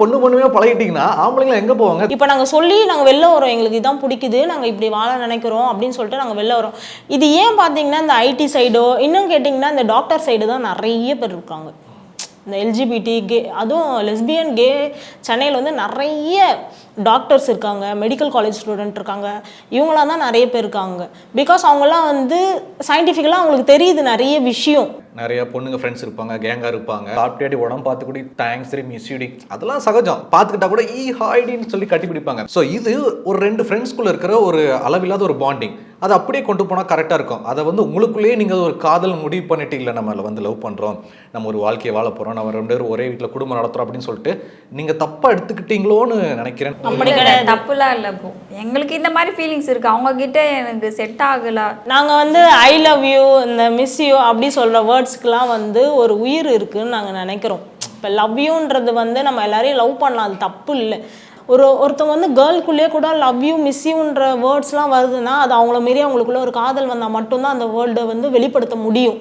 பொண்ணு பொண்ணுமே பழகிட்டீங்கன்னா ஆம்பளைங்க எங்க போவாங்க? இப்போ நாங்கள் சொல்லி நாங்கள் வெளில வரோம். எங்களுக்கு இதான் பிடிக்குது. நாங்கள் இப்படி வாழ நினைக்கிறோம் அப்படின்னு சொல்லிட்டு நாங்கள் வெளில வரோம். இது ஏன் பார்த்தீங்கன்னா இந்த ஐடி சைடோ இன்னும் கேட்டிங்கன்னா இந்த டாக்டர் சைடு தான் நிறைய பேர் இருக்காங்க. இந்த எல்ஜிபிடி கே அதுவும் லெஸ்பியன் கே சென்னையில் வந்து நிறைய டாக்டர்ஸ் இருக்காங்க. மெடிக்கல் காலேஜ் ஸ்டூடெண்ட் இருக்காங்க. இவங்களாம் தான் நிறைய பேர் இருக்காங்க. பிகாஸ் அவங்களாம் வந்து சயின்டிஃபிக்கலாக அவங்களுக்கு தெரியுது நிறைய விஷயம். நிறைய பொண்ணுங்க ஃப்ரெண்ட்ஸ் இருப்பாங்க கேங்கா இருப்பாங்க. சாப்பிட்டாடி உடம்பு பார்த்து கூட தேங்க்ஸ் சரி மிஸ் யூடி அதெல்லாம் சகஜம். பார்த்துக்கிட்டா கூட ஈ ஹாய்டின்னு சொல்லி கட்டி பிடிப்பாங்க ஸோ இது ஒரு ரெண்டு ஃப்ரெண்ட்ஸ்குள்ள இருக்கிற ஒரு அளவில்லாத ஒரு பாண்டிங் அதை அப்படியே கொண்டு போனால் கரெக்டாக இருக்கும். அதை வந்து உங்களுக்குள்ளேயே நீங்கள் ஒரு காதல் முடிவு பண்ணிட்டு இல்லை நம்ம வந்து லவ் பண்ணுறோம் நம்ம ஒரு வாழ்க்கையை வாழ போகிறோம் நம்ம ரெண்டு பேரும் ஒரே வீட்டில் குடும்பம் நடத்துகிறோம் அப்படின்னு சொல்லிட்டு நீங்கள் தப்பாக எடுத்துக்கிட்டீங்களோன்னு நினைக்கிறேன். அப்படி கிடையாது. தப்புலாம் இல்லை இப்போ எங்களுக்கு இந்த மாதிரி ஃபீலிங்ஸ் இருக்கு. அவங்க கிட்ட எனக்கு செட் ஆகல. நாங்கள் வந்து ஐ லவ் யூ இந்த மிஸ் யூ அப்படி சொல்கிற வேர்ட்ஸ்க்கெலாம் வந்து ஒரு உயிர் இருக்குன்னு நாங்கள் நினைக்கிறோம். இப்போ லவ் யூன்றது வந்து நம்ம எல்லாரையும் லவ் பண்ணலாம். அது தப்பு இல்லை. ஒரு ஒருத்தவங்க வந்து கேர்ள்குள்ளேயே கூட லவ் யூ மிஸ் யூன்ற வேர்ட்ஸ்லாம் வருதுன்னா அது அவங்கள மீறி அவங்களுக்குள்ள ஒரு காதல் வந்தால் மட்டும்தான் அந்த வேர்ல்டை வந்து வெளிப்படுத்த முடியும்.